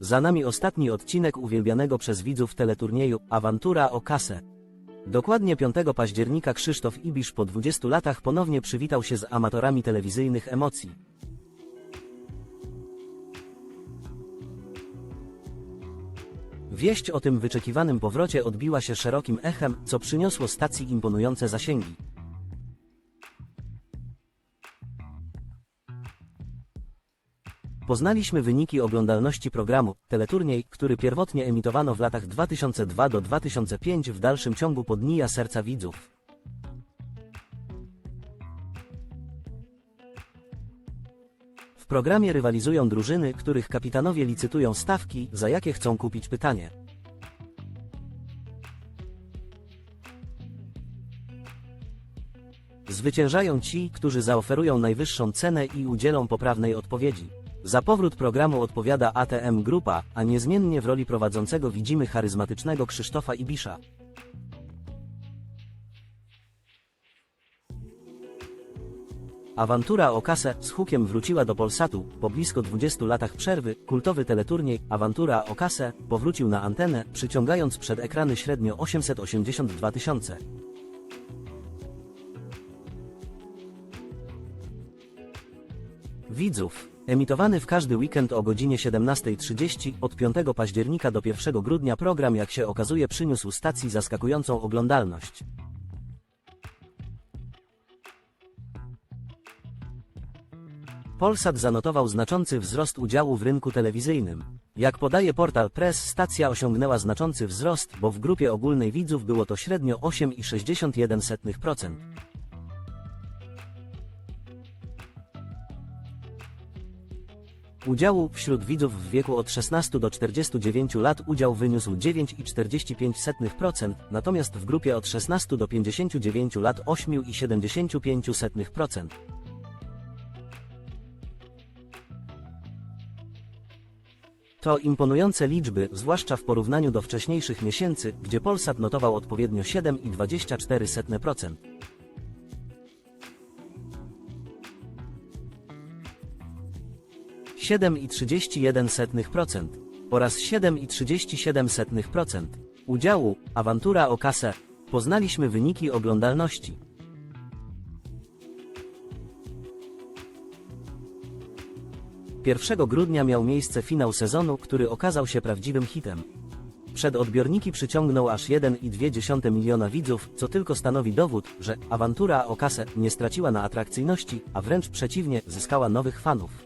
Za nami ostatni odcinek uwielbianego przez widzów teleturnieju Awantura o kasę. Dokładnie 5 października Krzysztof Ibisz po 20 latach ponownie przywitał się z amatorami telewizyjnych emocji. Wieść o tym wyczekiwanym powrocie odbiła się szerokim echem, co przyniosło stacji imponujące zasięgi. Poznaliśmy wyniki oglądalności programu Teleturniej, który pierwotnie emitowano w latach 2002 do 2005 w dalszym ciągu podnija serca widzów. W programie rywalizują drużyny, których kapitanowie licytują stawki, za jakie chcą kupić pytanie. Zwyciężają ci, którzy zaoferują najwyższą cenę i udzielą poprawnej odpowiedzi. Za powrót programu odpowiada ATM Grupa, a niezmiennie w roli prowadzącego widzimy charyzmatycznego Krzysztofa Ibisza. Awantura o kasę z hukiem wróciła do Polsatu. Po blisko 20 latach przerwy, kultowy teleturniej Awantura o kasę powrócił na antenę, przyciągając przed ekrany średnio 882 tysiące. Widzów. Emitowany w każdy weekend o godzinie 17.30 od 5 października do 1 grudnia program jak się okazuje przyniósł stacji zaskakującą oglądalność. Polsat zanotował znaczący wzrost udziału w rynku telewizyjnym. Jak podaje portal Press, stacja osiągnęła znaczący wzrost, bo w grupie ogólnej widzów było to średnio 8,61%. Udziału wśród widzów w wieku od 16 do 49 lat udział wyniósł 9,45%, natomiast w grupie od 16 do 59 lat 8,75%. To imponujące liczby, zwłaszcza w porównaniu do wcześniejszych miesięcy, gdzie Polsat notował odpowiednio 7,24%. Siedem i 31% oraz 7,37% udziału, awantura o kasę. Poznaliśmy wyniki oglądalności. 1 grudnia miał miejsce finał sezonu, który okazał się prawdziwym hitem. Przed odbiorniki przyciągnął aż 1,2 miliona widzów, co tylko stanowi dowód, że awantura o kasę nie straciła na atrakcyjności, a wręcz przeciwnie, zyskała nowych fanów.